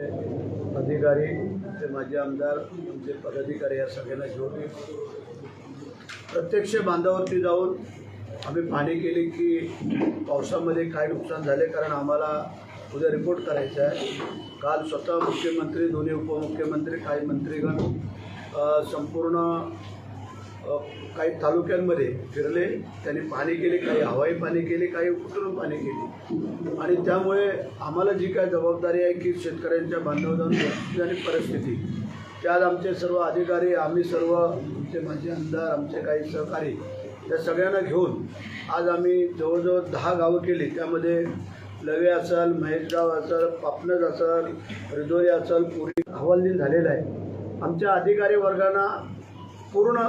अधिकारी ते माझे आमदार आमचे पदाधिकारी या सगळ्यांना घेऊन प्रत्यक्ष बांधावरती जाऊन आम्ही पाहणी केली की पावसामध्ये काय नुकसान झाले कारण आम्हाला उद्या रिपोर्ट करायचा आहे. काल स्वतः मुख्यमंत्री दोन्ही उपमुख्यमंत्री काही मंत्रीगण संपूर्ण काही तालुक्यांमध्ये फिरले त्यांनी पाणी केले काही हवाई पाणी केले काही उतरून पाणी केले. आणि त्यामुळे आम्हाला जी काय जबाबदारी आहे की शेतकऱ्यांच्या बांधवांची आणि परिस्थिती. त्यात आमचे सर्व अधिकारी आम्ही सर्व आमचे माझे आमदार आमचे काही सहकारी त्या सगळ्यांना घेऊन आज आम्ही जवळजवळ दहा गावं केली. त्यामध्ये लवे असल महेशगाव असेल पापनज असल रिदोरी असेल पुरी हवालदिल झालेला आहे. आमच्या अधिकारी वर्गांना पूर्ण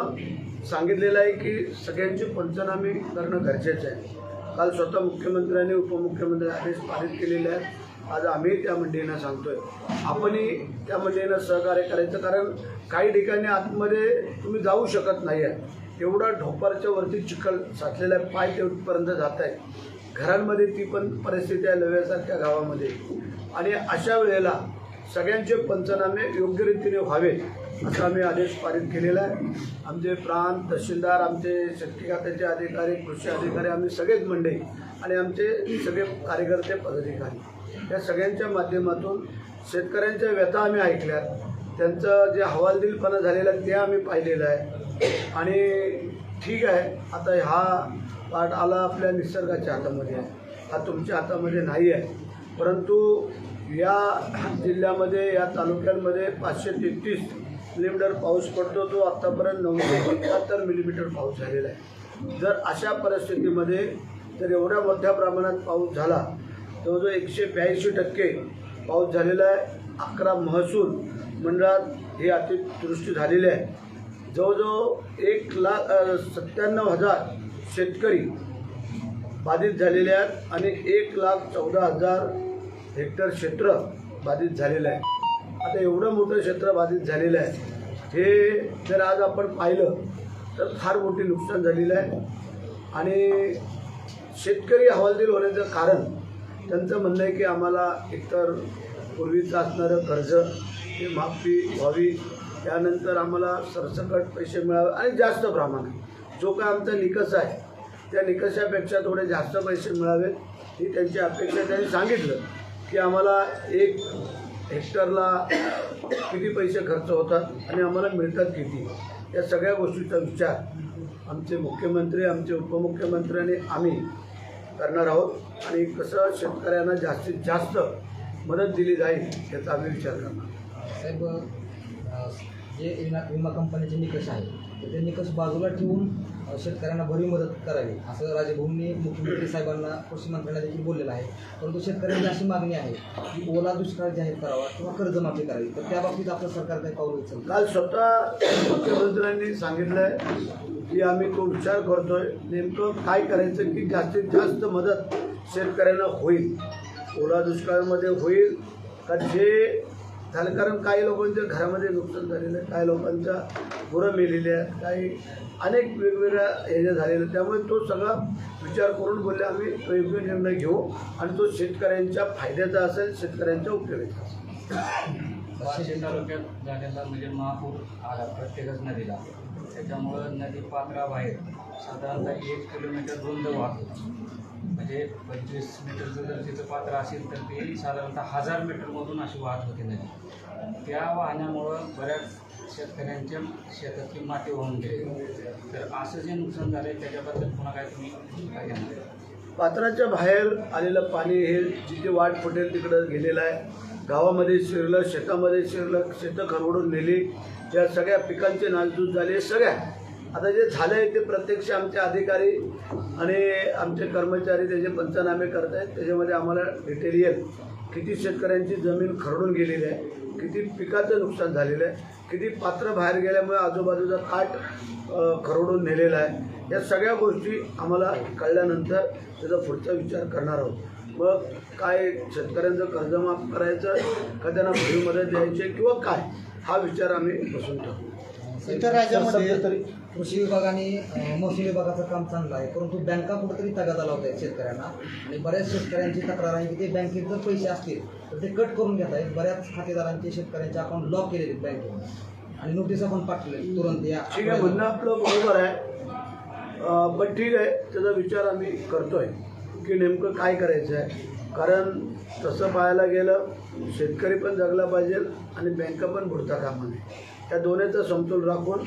सांगितलेलं आहे की सगळ्यांचे पंचनामे करणं गरजेचं आहे. काल स्वतः मुख्यमंत्र्यांनी उपमुख्यमंत्री आदेश पारित केलेले आहेत. आज आम्ही त्या मंडळींना सांगतोय. आपणही त्या मंडळींना सहकार्य करायचं कारण काही ठिकाणी आतमध्ये तुम्ही जाऊ शकत नाही आहे एवढा ढोपारच्या वरती चिखल साचलेला आहे. पाय तेवढपर्यंत जात आहे. घरांमध्ये ती पण परिस्थिती आहे लव्यासारख्या गावामध्ये. आणि अशा वेळेला सगळ्यांचे पंचनामे योग्य रीतीने व्हावे असा आम्ही आदेश पारित केलेला आहे. आमचे प्रांत तहसीलदार आमचे शेतकी खात्याचे अधिकारी कृषी अधिकारी आम्ही सगळेच मंडळी आणि आमचे सगळे कार्यकर्ते पदाधिकारी या सगळ्यांच्या माध्यमातून शेतकऱ्यांच्या व्यथा आम्ही ऐकल्यात त्यांचं जे हवालदिलपणा झालेलं आहे ते आम्ही पाहिलेलं आहे. आणि ठीक आहे आता हा पार्ट आला आपल्या निसर्गाच्या हातामध्ये. आहे हा तुमच्या हातामध्ये नाही आहे. परंतु या जिल्ह्यामध्ये या तालुक्यांमध्ये पाचशे तेहतीस मिलीमीटर पाऊस पडतो तो आत्तापर्यंत नऊशे एकाहत्तर मिलीमीटर पाऊस झालेला आहे. जर अशा परिस्थितीमध्ये जर एवढ्या मोठ्या प्रमाणात पाऊस झाला जवळजवळ एकशे ब्याऐंशी टक्के पाऊस झालेला आहे अकरा महसूल मंडळात ही अतिवृष्टी झालेली आहे. जवळजवळ एक लाख सत्त्याण्णव हजार शेतकरी बाधित झालेले आहेत आणि एक लाख चौदा हजार हेक्टर क्षेत्र बाधित झालेलं आहे. आता एवढं मोठं क्षेत्र बाधित झालेलं आहे. हे जर आज आपण पाहिलं तर फार मोठी नुकसान झालेलं आहे. आणि शेतकरी हवालदिल होण्याचं कारण त्यांचं म्हणणं आहे की आम्हाला एकतर पूर्वीचं असणारं कर्ज हे माफी व्हावी. त्यानंतर आम्हाला सरसकट पैसे मिळावे आणि जास्त प्रमाणात. जो काय आमचा निकष आहे त्या निकषापेक्षा थोडे जास्त पैसे मिळावेत. ही त्यांची अपेक्षा त्यांनी सांगितलं की आम्हाला एक हेक्टरला किती पैसे खर्च होतात आणि आम्हाला मिळतात किती? या सगळ्या गोष्टीचा विचार आमचे मुख्यमंत्री आमचे उपमुख्यमंत्री आणि आम्ही करणार आहोत. आणि कसं शेतकऱ्यांना जास्तीत जास्त मदत दिली जाईल याचा आम्ही विचार करणार साहेब जे विमा विमा कंपनीचे निकष आहे ते निकष बाजूला ठेवून शेतकऱ्यांना भरीव मदत करावी असं राजभूमी मुख्यमंत्री साहेबांना कृषी मंत्र्यांना देखील बोललेलं आहे. परंतु शेतकऱ्यांची अशी मागणी आहे की ओला दुष्काळ जाहीर करावा किंवा कर्जमाफी करावी. तर त्या बाबतीत आपलं सरकार काही पाऊल उचल काल स्वतः मुख्यमंत्र्यांनी सांगितलंय की आम्ही तो विचार करतोय नेमकं काय करायचं की जास्तीत जास्त मदत शेतकऱ्यांना होईल. ओला दुष्काळामध्ये होईल का जे झालं. कारण काही लोकांच्या घरामध्ये नुकसान झालेलं आहे काही लोकांच्या गुरं मेलेली आहेत काही अनेक वेगवेगळ्या ह्याच्या झालेल्या त्यामुळे तो सगळा विचार करून बोलले आम्ही योग्य निर्णय घेऊ आणि तो शेतकऱ्यांच्या फायद्याचा असेल शेतकऱ्यांच्या उपयोगाचा असेल. वाशिम तालुक्यात झालेला म्हणजे महापूर आला प्रत्येकच नदीला त्याच्यामुळं नदी पात्राबाहेर साधारणतः एक किलोमीटर रुंद वाहतो. म्हणजे पंचवीस मीटरचं जर तिचं पात्र असेल तर ते साधारणतः हजार मीटरमधून अशी वाहत होती नदी. त्या वाहण्यामुळं बऱ्याच शेतकऱ्यांच्या शेतातली माती वाहून गेली. तर असं जे नुकसान झालं आहे त्याच्याबद्दल पुन्हा काय तुम्ही काय घेणार? पात्राच्या बाहेर आलेलं पाणी हे जिथे वाट फुटेल तिकडं गेलेलं आहे. गावामध्ये शिरलं शेतामध्ये शिरलं शेतं खरवडून नेली. त्या सगळ्या पिकांचे नासधूस झाले सगळ्या आता जे झालं आहे ते प्रत्यक्ष आमचे अधिकारी आणि आमचे कर्मचारी त्याचे पंचनामे करत आहेत त्याच्यामध्ये आम्हाला डिटेल येईल. किती शेतकऱ्यांची जमीन खरडून गेलेली आहे किती पिकाचं नुकसान झालेलं आहे किती पात्र बाहेर गेल्यामुळे आजूबाजूचा काठ खरडून नेलेला आहे. या सगळ्या गोष्टी आम्हाला कळल्यानंतर त्याचा पुढचा विचार करणार आहोत. मग काय शेतकऱ्यांचं कर्जमाफ करायचं का त्यांना भरीव मदत द्यायची किंवा काय हा विचार आम्ही बसून ठेवू. इतर राज्यामध्ये तरी कृषी विभाग आणि अं, महसूल विभागाचं काम चांगलं आहे. परंतु बँका कुठेतरी तगादा लावत आहेत शेतकऱ्यांना. आणि बऱ्याच शेतकऱ्यांची तक्रार आहे की ते बँकेत जर पैसे असतील तर ते कट करून घेत आहेत. बऱ्याच खातेदारांचे शेतकऱ्यांचे अकाउंट ब्लॉक केलेले आहेत बँकेने आणि नोटीसा पण पाठवले तुरंत या ठीक आहे म्हणणं आपलं बरोबर आहे. पण ठीक आहे त्याचा विचार आम्ही करतोय की नेमकं काय करायचं आहे. कारण तसं पाहायला गेलं शेतकरी पण जगला पाहिजे आणि बँका पण बुडता कामा नये त्या दोन्हीचा समतोल राखून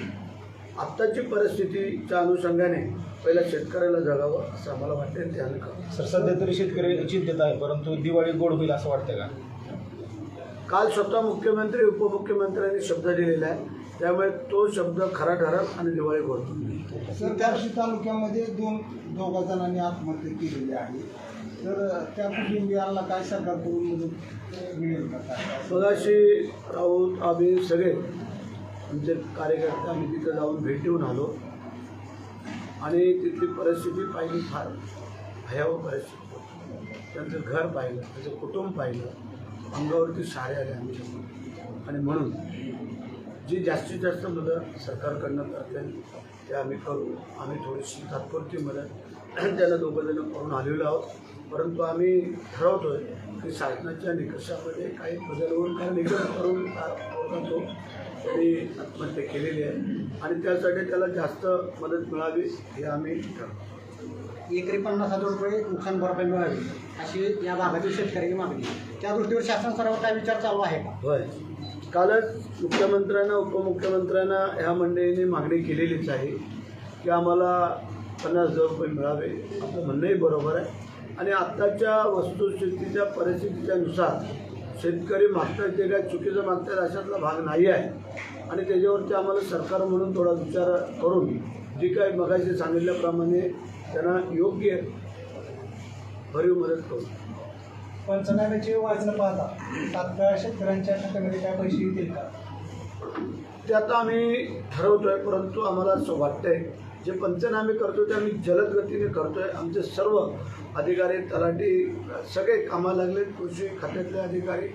आत्ताची परिस्थितीच्या अनुषंगाने पहिला शेतकऱ्याला जगावं असं आम्हाला वाटतं ते आम्ही सर सध्या तरी शेतकरी चिंतेत आहे परंतु दिवाळी गोड होईल असं वाटतं का? काल स्वतः मुख्यमंत्री उपमुख्यमंत्र्यांनी शब्द दिलेला आहे. त्यामुळे तो शब्द खरा ठरल आणि दिवाळी गोड. होईल. सर त्याशी तालुक्यामध्ये दोन दोघा जणांनी आत्महत्या केलेली आहे. तर त्या कुटुंबियांना काय सरकारकडून मदत मिळेल का? मगाशी राऊत आम्ही सगळे आमचे कार्यकर्ते आम्ही तिथं जाऊन भेट देऊन आलो. आणि तिथली परिस्थिती पाहिली फार भयावह परिस्थिती त्यांचं घर पाहिलं त्याचं कुटुंब पाहिलं अंगावरती सारे आले आमच्या आणि म्हणून जी जास्तीत जास्त मदत सरकारकडनं करते ते आम्ही करू. आम्ही थोडीशी तात्पुरती मदत त्यांना दोघं जण करून आलेलो आहोत. परंतु आम्ही ठरवतोय की शासनाच्या निकषामध्ये काही बदल होऊन काही निकष करून तो त्यांनी आत्महत्या केलेली आहे. आणि त्यासाठी त्याला जास्त मदत मिळावी हे आम्ही ठरवतो. एकरी पन्नास हजार रुपये नुकसान भरपाई मिळावी अशी या भागातील शेतकऱ्यांची मागणी. त्या दृष्टीवर शासन स्तरावर काय विचार चालू आहे का? होय. कालच मुख्यमंत्र्यांना उपमुख्यमंत्र्यांना ह्या मंडळीने मागणी केलेलीच आहे की आम्हाला पन्नास हजार रुपये मिळावे. आपलं म्हणणंही बरोबर आहे. आणि आत्ताच्या वस्तुस्थितीच्या परिस्थितीच्या नुसार शेतकरी मागतात ते काय चुकीचं मागतात अशातला भाग नाही आहे. आणि त्याच्यावरती आम्हाला सरकार म्हणून थोडा विचार करून जी काही मगाशी सांगितल्याप्रमाणे त्यांना योग्य भरीव मदत करू. पंचनाम्याची वाचनं पाहता तात्काळ शेतकऱ्यांच्या खात्यामध्ये काय पैसे येतील का? ते आता आम्ही ठरवतोय परंतु आम्हाला असं वाटतंय जे पंचनामे करतो ते आम्ही जलद गतीने करतोय. आमचे सर्व अधिकारी तलाठी सगळे कामाला लागले कृषी खात्यातले अधिकारी.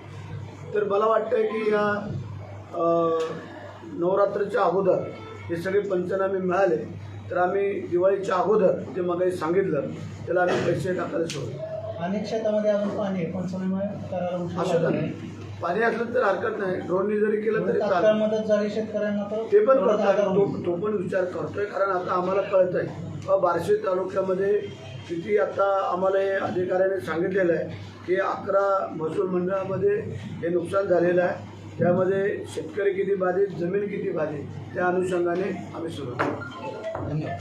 तर मला वाटतंय की या नवरात्रीच्या अगोदर हे सगळे पंचनामे मिळाले तर आम्ही दिवाळीच्या अगोदर जे मगाही सांगितलं त्याला आम्ही पैसे टाकायला सोडू अनेक शेतामध्ये अजून पाणी आहे. पंचनामे करायला असं आहे. पाणी असलं तर हरकत नाही. ड्रोननी जरी केलं तरी तात्काळ चालेल. मदत झाली शेतकऱ्यांना तर ते पण आधार तो. तो पण विचार करतोय. कारण आता आम्हाला कळत आहे बार्शी तालुक्यामध्ये किती आता आम्हाला हे अधिकाऱ्याने सांगितलेलं आहे की अकरा महसूल मंडळामध्ये हे नुकसान झालेलं आहे. त्यामध्ये शेतकरी किती बाधित जमीन किती बाधित त्या अनुषंगाने आम्ही सुरू धन्यवाद.